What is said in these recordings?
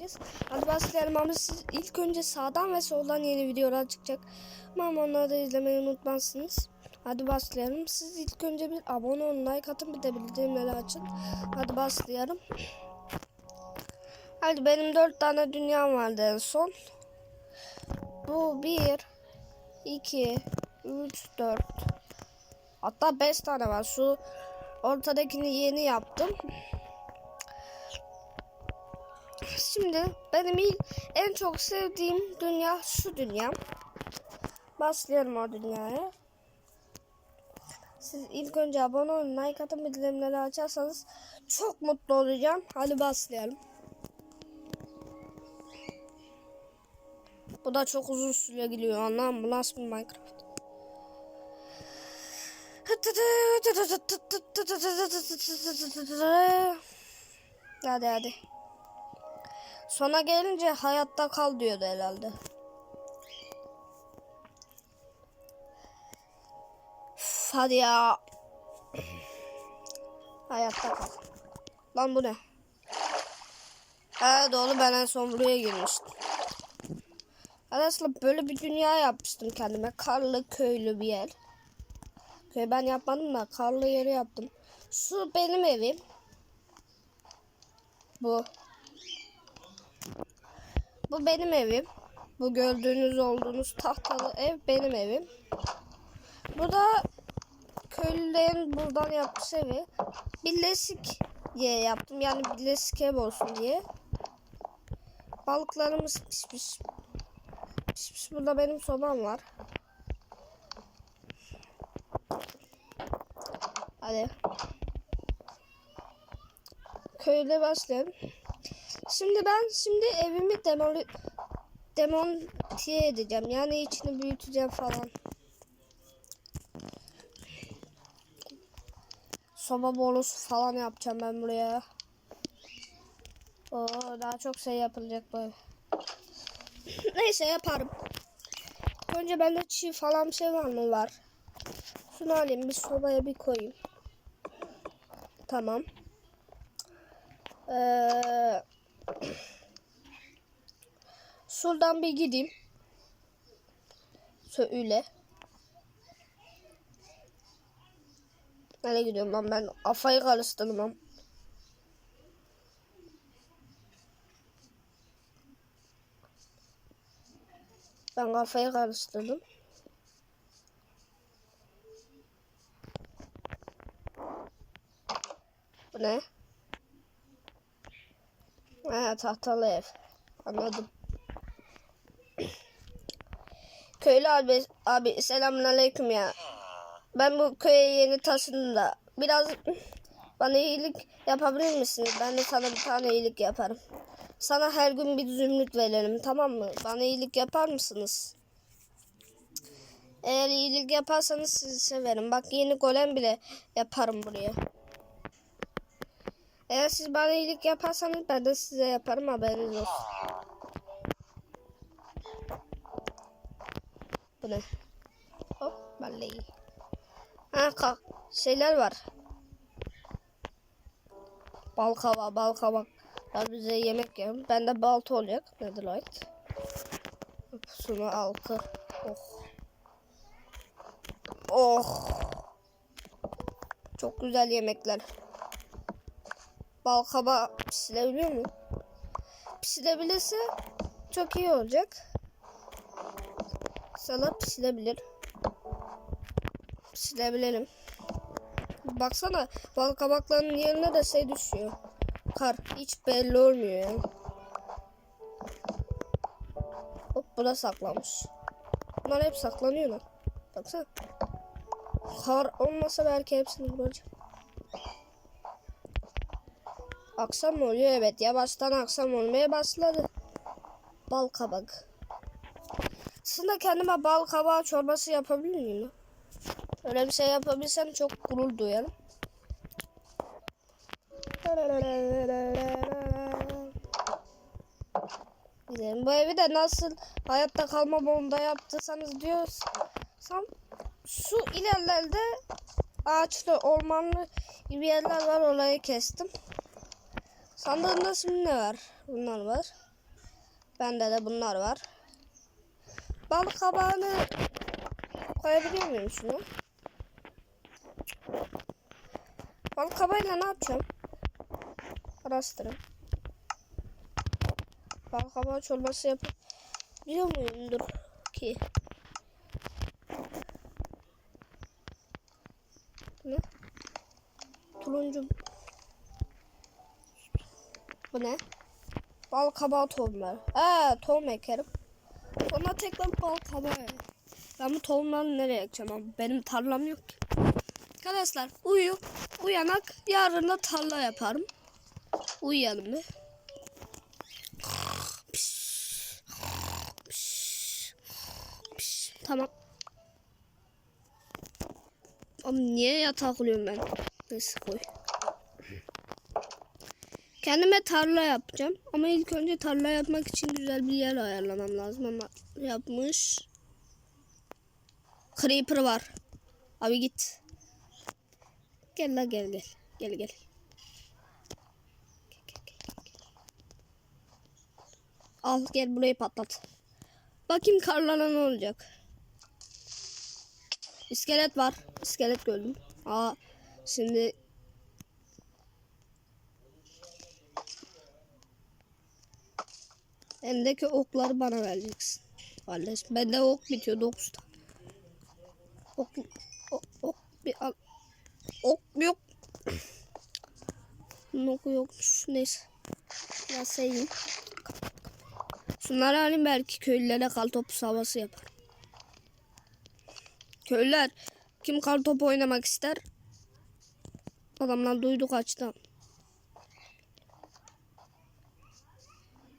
çekeceğiz. Hadi başlayalım siz ilk önce sağdan ve soldan yeni videolar çıkacak. Ama onları da izlemeyi unutmazsınız. Hadi başlayalım. Siz ilk önce bir abone olun, like atın bir de bildirimleri açın. Hadi başlayalım. Hadi benim dört tane dünyam vardı en son. Bu bir, iki, üç, dört. Hatta beş tane var. Şu ortadakini yeni yaptım. Şimdi benim ilk, en çok sevdiğim dünya şu dünya. Başlayalım o dünyaya. Siz ilk önce abone olun, like atın, bildirimleri açarsanız çok mutlu olacağım. Hadi başlayalım. Bu da çok uzun süre gidiyor. Anlam bu nasıl bir Minecraft? Hadi hadi. Sona gelince hayatta kal diyordu herhalde. Üf, hadi ya. Hayatta kal. Lan bu ne? He doğru ben en son buraya girmiştim. Aslında böyle bir dünya yapmıştım kendime. Karlı köylü bir yer. Köy ben yapmadım da karlı yeri yaptım. Şu benim evim. Bu. Bu benim evim. Bu gördüğünüz olduğunuz tahtalı ev benim evim. Bu da köylülerin buradan yaptığı evi. Birleşik diye yaptım. Yani birleşik ev olsun diye. Balıklarımız pişmiş. Pişmiş. Burada benim sobam var. Hadi. Köyle başlayalım. Şimdi ben şimdi evimi demoli demontiye edeceğim. Yani içini büyüteceğim falan. Soba borusu falan yapacağım ben buraya. Oo, daha çok şey yapılacak böyle. Neyse yaparım. Önce bende çiğ falan bir şey var mı? Var. Şunu alayım bir sobaya bir koyayım. Tamam. Ee, şuradan bir gideyim. Şöyle. Nereye gidiyorum lan ben? Afayı karıştırdım lan. Ben kafayı karıştırdım. Bu ne? Ha, tahtalı ev. Anladım. Köylü abi, abi selamünaleyküm ya. Ben bu köye yeni taşındım da biraz bana iyilik yapabilir misiniz? Ben de sana bir tane iyilik yaparım. Sana her gün bir zümrüt verelim tamam mı? Bana iyilik yapar mısınız? Eğer iyilik yaparsanız sizi severim. Bak yeni golem bile yaparım buraya. Eğer siz bana iyilik yaparsanız ben de size yaparım haberiniz olsun. Bu ne? Hop vallahi. Ha kalk. Şeyler var. Bal kava, bal kabak. Ya bize yemek yiyelim. Bende balta olacak. Netherite. Şunu al kır. Oh. Oh. Çok güzel yemekler. Bal kaba pişirebiliyor mu? Pişirebilirse çok iyi olacak. Sana pişirebilir. Pişirebilirim. Baksana bal kabaklarının yerine de şey düşüyor. Kar hiç belli olmuyor yani. Hop bu da saklanmış. Bunlar hep saklanıyor lan. Baksana. Kar olmasa belki hepsini bulacağım. Akşam mı oluyor? Evet yavaştan akşam olmaya başladı. Bal kabak. Aslında kendime bal kabağı çorbası yapabilir miyim? Öyle bir şey yapabilsem çok gurur duyarım. Gidelim. Bu evi de nasıl hayatta kalma modunda yaptıysanız diyorsam şu ilerlerde ağaçlı ormanlı bir yerler var orayı kestim. Sandığında şimdi ne var? Bunlar var. Bende de bunlar var. Balık kabağını koyabiliyor muyum şunu? Balık kabağıyla ne yapacağım? Araştırın. Balık kabağı çorbası yapabiliyor muyumdur ki? Ne? Turuncu. Bu ne? Bal kabağı tohumları. Ee, tohum ekerim. Sonra tekrar bal kabağı. Ben bu tohumları nereye ekeceğim? Benim tarlam yok ki. Arkadaşlar uyu. Uyanak yarın da tarla yaparım. Uyuyalım bir. Tamam. Ama niye yatağa kuruyorum ben? Neyse koy. Kendime tarla yapacağım. Ama ilk önce tarla yapmak için güzel bir yer ayarlamam lazım ama yapmış. Creeper var. Abi git. Gel la gel gel. Gel gel. Al gel burayı patlat. Bakayım karlara ne olacak. İskelet var. İskelet gördüm. Aa şimdi Elindeki okları bana vereceksin. Kardeş. Bende ok bitiyor 9 tane. Ok, ok, bir al. Ok yok. Oku yokmuş. Neyse. Biraz seveyim. Şunları alayım belki köylülere kal topu havası yapar. Köylüler kim kar topu oynamak ister? Adamlar duydu kaçtı.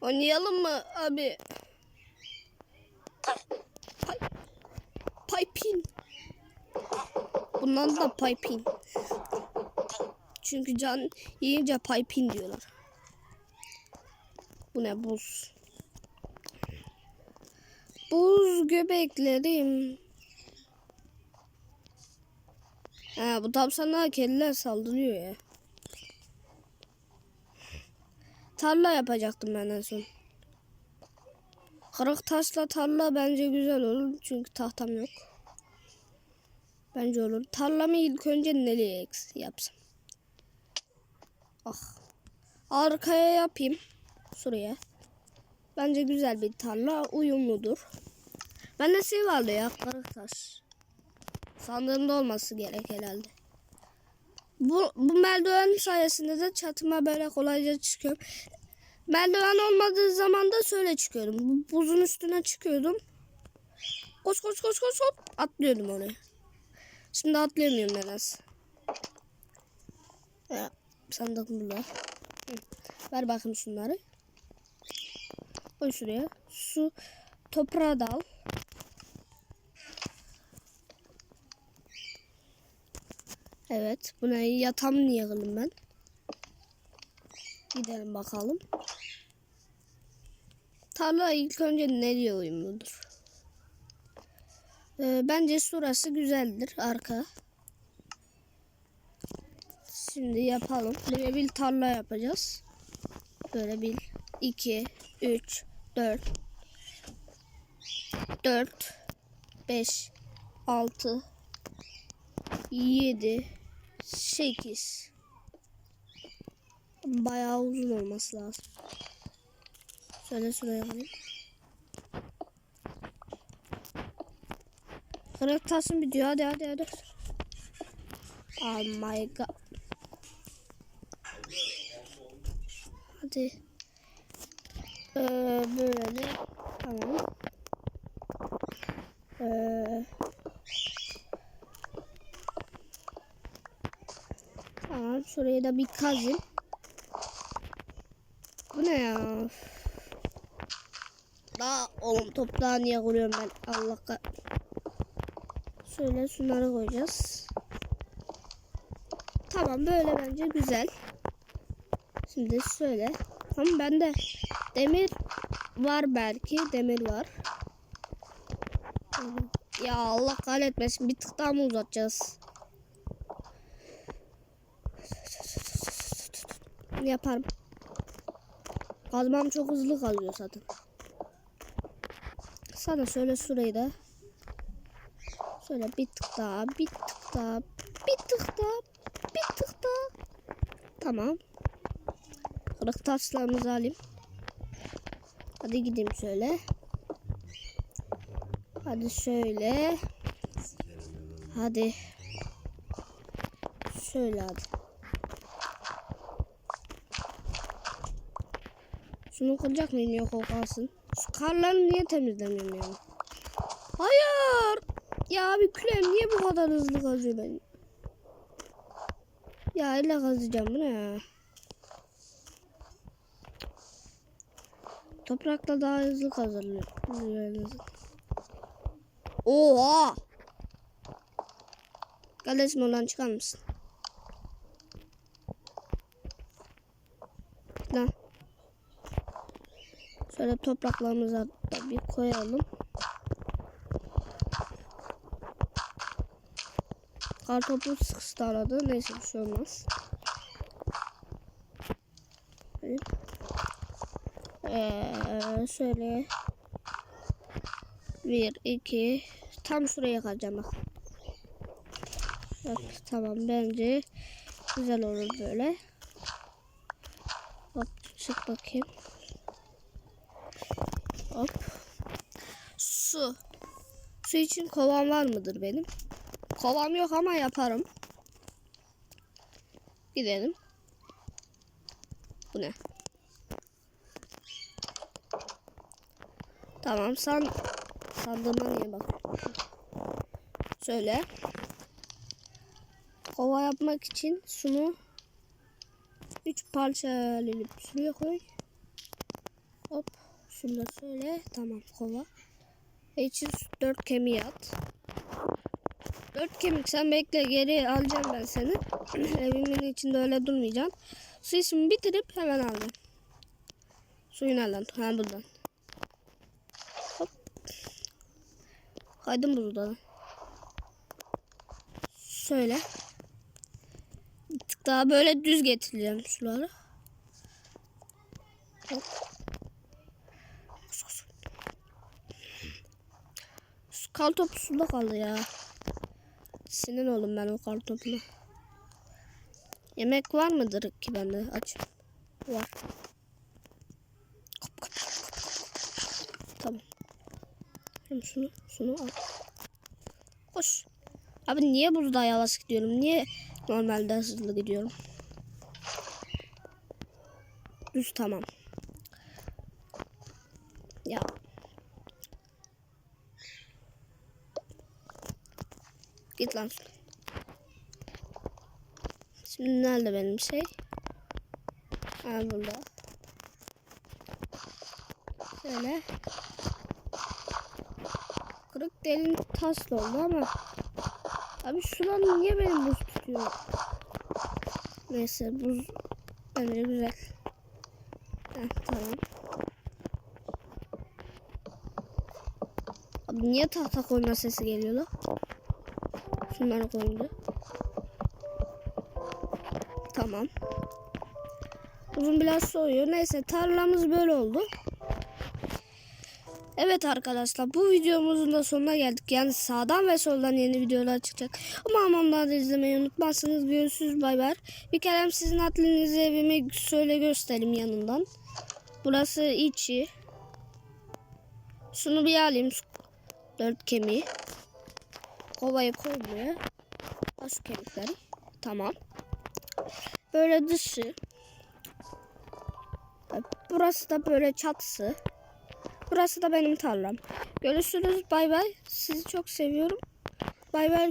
Oynayalım mı abi? Pay, pipin. Bundan da pipin. Çünkü can yiyince pipin diyorlar. Bu ne buz? Buz göbeklerim. Ha bu tam sana kediler saldırıyor ya. Tarla yapacaktım ben en son. Kırık taşla tarla bence güzel olur. Çünkü tahtam yok. Bence olur. Tarlamı ilk önce nereye yapsam? Ah. Arkaya yapayım. Şuraya. Bence güzel bir tarla uyumludur. Ben de şey vardı ya kırık taş. Sandığımda olması gerek herhalde. Bu, bu merdiven sayesinde de çatıma böyle kolayca çıkıyorum. Merdiven olmadığı zaman da şöyle çıkıyorum. Bu buzun üstüne çıkıyordum. Koş koş koş koş hop atlıyordum oraya. Şimdi atlayamıyorum nedense. Ya, sandık burada. Hı. Ver bakayım şunları. Koy şuraya. Su toprağı da Evet. Buna yatam niye kılım ben? Gidelim bakalım. Tarla ilk önce nereye uyumludur? Ee, bence şurası güzeldir. Arka. Şimdi yapalım. Böyle bir tarla yapacağız. Böyle bir, iki, üç, dört, dört, beş, altı, yedi, sekiz. Bayağı uzun olması lazım. Şöyle şuraya alayım. Kırık tasın bitiyor. Hadi hadi hadi. Oh my god. Hadi. Ee, böyle. Tamam. Ee, tamam. Şurayı da bir kazayım. Bu ne ya? Daha oğlum toprağı niye kuruyorum ben? Allah kah- Şöyle şunları koyacağız. Tamam böyle bence güzel. Şimdi şöyle. Ama bende demir var belki. Demir var. Ya Allah kahretmesin. Bir tık daha mı uzatacağız? Yaparım. Kazmam çok hızlı kazıyor zaten. Sana söyle şurayı da. Şöyle bir tık daha, bir tık daha, bir tık daha, bir tık daha. Tamam. Kırık taşlarımızı alayım. Hadi gideyim şöyle. Hadi şöyle. Hadi. Şöyle hadi. Şunu kıracak mıyım yok o. Şu karları niye temizlemiyorum? Hayır. Ya abi külem niye bu kadar hızlı kazıyor ben? Ya elle kazacağım bu ne ya? Toprakla daha hızlı kazanıyor. Oha! Kardeşim oradan çıkar mısın? Lan. Şöyle topraklarımızı da bir koyalım. Kartopu sıkıştı arada. Neyse bir şey olmaz. Ee, şöyle bir iki tam şuraya kalacağım bak. Bak tamam bence güzel olur böyle. Hop çık bakayım. Hop. Su. Su için kovam var mıdır benim? Kovam yok ama yaparım. Gidelim. Bu ne? Tamam san sandığıma niye bak. Şöyle. Kova yapmak için şunu 3 parça halini şuraya koy. Hop. Şunu da şöyle. Tamam kova. Ve için 4 kemiği at. 4 kemik sen bekle geri alacağım ben seni. Evimin içinde öyle durmayacaksın. Su işimi bitirip hemen alacağım. Suyu nereden? Ha buradan. Hop. Kaydım buradan. Şöyle. Bir tık daha böyle düz getireceğim suları. Hop. Kal topu suda kaldı ya. Sinir oldum ben o kar topuna. Yemek var mıdır ki bende? Aç. Var. Kop, kop, kop, kop. Tamam. Hem şunu, şunu al. Koş. Abi niye burada yavaş gidiyorum? Niye normalde hızlı gidiyorum? Düz tamam. Ya. Git lan. Şimdi nerede benim şey? Ha burada. Şöyle. Kırık delin taslı oldu ama Abi şuran niye benim buz tutuyor? Neyse buz bence güzel. Heh, tamam. Abi niye tahta koyma sesi geliyor lan? Şunları koyunca. Tamam. Uzun biraz soğuyor. Neyse tarlamız böyle oldu. Evet arkadaşlar bu videomuzun da sonuna geldik. Yani sağdan ve soldan yeni videolar çıkacak. Ama onları da izlemeyi unutmazsanız görüşürüz bay bay. Bir kere sizin adlinizi evimi şöyle göstereyim yanından. Burası içi. Şunu bir alayım. Dört kemiği. Kovayı koy buraya. Kemikleri. Tamam. Böyle dışı. Burası da böyle çatısı. Burası da benim tarlam. Görüşürüz. Bay bay. Sizi çok seviyorum. Bay bay.